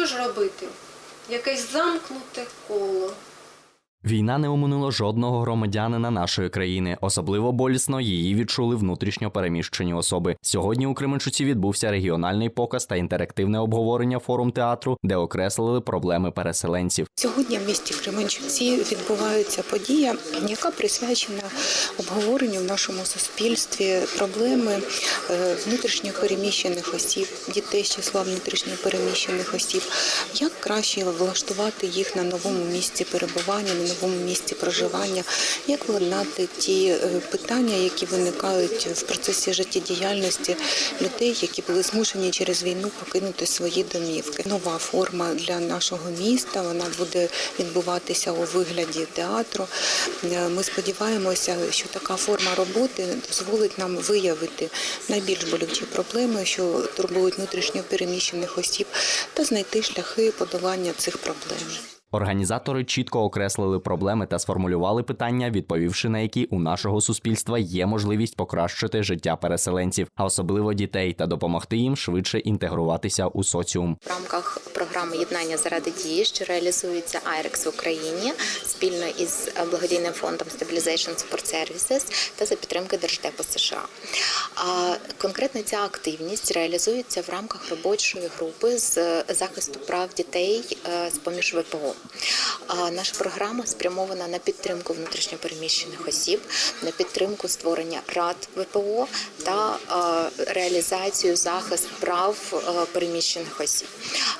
що ж робити? Якесь замкнуте коло. Війна не оминула жодного громадянина нашої країни. Особливо болісно її відчули внутрішньо переміщені особи. Сьогодні у Кременчуці відбувся регіональний показ та інтерактивне обговорення форум театру, де окреслили проблеми переселенців. Сьогодні в місті Кременчуці відбувається подія, яка присвячена обговоренню в нашому суспільстві проблеми е, внутрішньо переміщених осіб, дітей з числа внутрішньо переміщених осіб, як краще влаштувати їх на новому місці перебування, новому місці проживання, як владнати ті е, питання, які виникають в процесі життєдіяльності людей, які були змушені через війну покинути свої домівки. Нова форма для нашого міста. Вона буде відбуватися у вигляді театру. Е, Ми сподіваємося, що така форма роботи дозволить нам виявити найбільш болючі проблеми, що турбують внутрішньо переміщених осіб, та знайти шляхи подолання цих проблем. Організатори чітко окреслили проблеми та сформулювали питання, відповівши на які у нашого суспільства є можливість покращити життя переселенців, а особливо дітей, та допомогти їм швидше інтегруватися у соціум. в рамках програми єднання заради дії, що реалізується IREX в Україні спільно із благодійним фондом Stabilization Support Services та за підтримки Держдепу США. А конкретно ця активність реалізується в рамках робочої групи з е, захисту прав дітей з поміж ВПО. Наша програма спрямована на підтримку внутрішньопереміщених осіб, на підтримку створення рад ВПО та е, реалізацію захист прав е, переміщених осіб.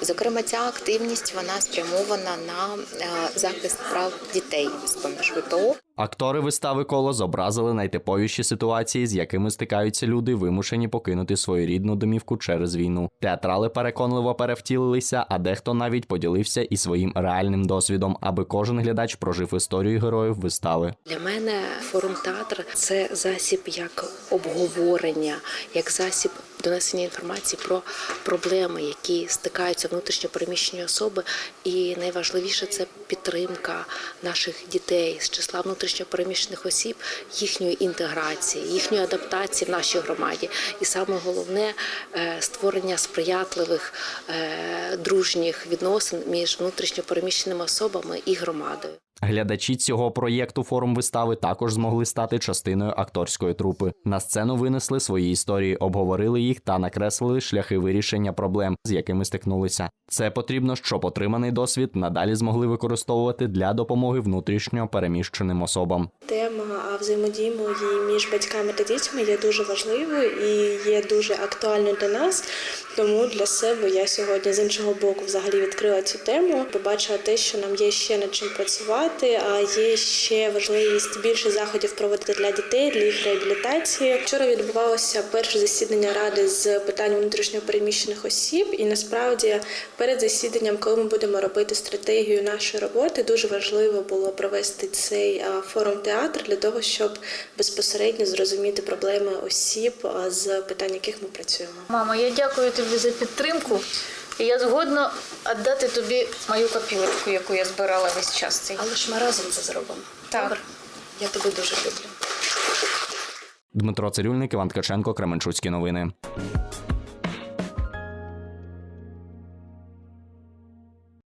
Зокрема, ця активність вона спрямована на е, захист прав дітей з поміж ВПО. Актори вистави коло зобразили найтиповіші ситуації, з якими стикаються люди, вимушені покинути свою рідну домівку через війну. Театрали переконливо перевтілилися, а дехто навіть поділився і своїм реальним досвідом, аби кожен глядач прожив історію героїв вистави. Для мене форум театр це засіб як обговорення, як засіб донесення інформації про проблеми, які стикаються внутрішньо переміщені особи. І найважливіше це підтримка наших дітей з числа внутрішньо переміщених осіб, їхньої інтеграції, їхньої адаптації в нашій громаді. І саме головне е, створення сприятливих е, дружніх відносин між внутрішньо переміщеними особами і громадою. Глядачі цього проєкту форум вистави також змогли стати частиною акторської трупи. На сцену винесли свої історії, обговорили їх та накреслили шляхи вирішення проблем, з якими стикнулися. Це потрібно, щоб отриманий досвід надалі змогли використовувати для допомоги внутрішньо переміщеним особам. Тема взаємодії між батьками та дітьми є дуже важливою і є дуже актуальною для нас. Тому для себе я сьогодні з іншого боку взагалі відкрила цю тему. Побачила те, що нам є ще над чим працювати, а є ще важливість більше заходів проводити для дітей, для їх реабілітації. Вчора відбувалося перше засідання ради з питань внутрішньо переміщених осіб, і насправді перед засіданням, коли ми будемо робити стратегію нашої роботи, дуже важливо було провести цей форум театр для того, щоб безпосередньо зрозуміти проблеми осіб, з питань яких ми працюємо. Мама, я дякую тобі за підтримку. І я згодна віддати тобі мою копілочку, яку я збирала весь час цей. Але ж ми разом це зробимо. Так. Добре? Я тебе дуже люблю. Дмитро Цирюльник, Іван Ткаченко, Кременчуцькі новини.